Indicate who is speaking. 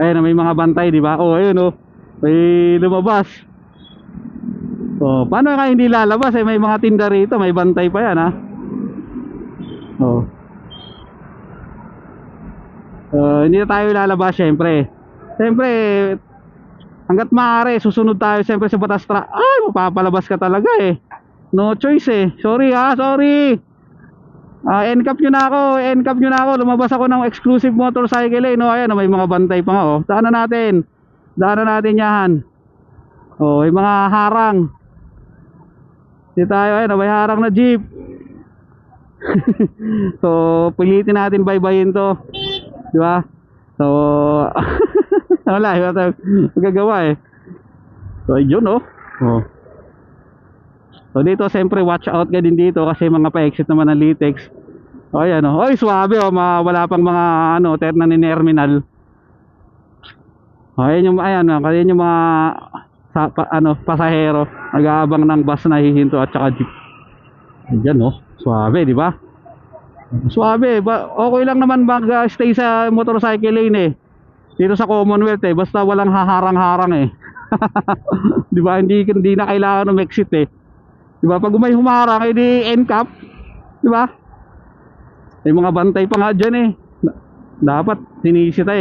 Speaker 1: Ayun, may mga bantay, di ba? Oh, ayun oh. May lumabas. Oh, paano nga hindi lalabas? Eh, may mga tinda rito, may bantay pa yan, ha? Oh. Uh, hindi na tayo lalabas, syempre. Syempre, hanggat maaari, susunod tayo syempre sa batas tra... Ay, mapapalabas ka talaga eh. No choice eh. Sorry ha, sorry. Ah, end-cap nyo na ako, end-cap nyo na ako. Lumabas ako ng exclusive motorcycle eh. No, ayan, may mga bantay pa nga oh. Daanan natin. Daanan natin yan. Oh, may mga harang. Di tayo, ayun, may harang na jeep. so, pilitin natin baybayin to. Di ba? So, wala, wala tayong magagawa eh. So, yun oh. Oh. So, dito, siyempre, watch out ka din dito kasi mga pa-exit naman ng Litex. O, ayan oh. Oy, swabe oh. Wala pang mga, ano, terna ni terminal. O, ayan yung, ayan, oh, ayan yung mga, sa, pa, ano, pasahero. Nag-aabang ng bus na hihinto at saka jeep. Ayan oh. Swabe, di ba? Swabe, ba, okay lang naman mag-stay sa motorcycle lane eh. Dito sa Commonwealth eh, basta walang haharang-harang eh. 'Di ba? Hindi hindi na kailangan ng exit eh. 'Di ba? Pag may humarang, edi end cap. 'Di ba? May mga bantay pa nga diyan eh. Dapat sinisita eh.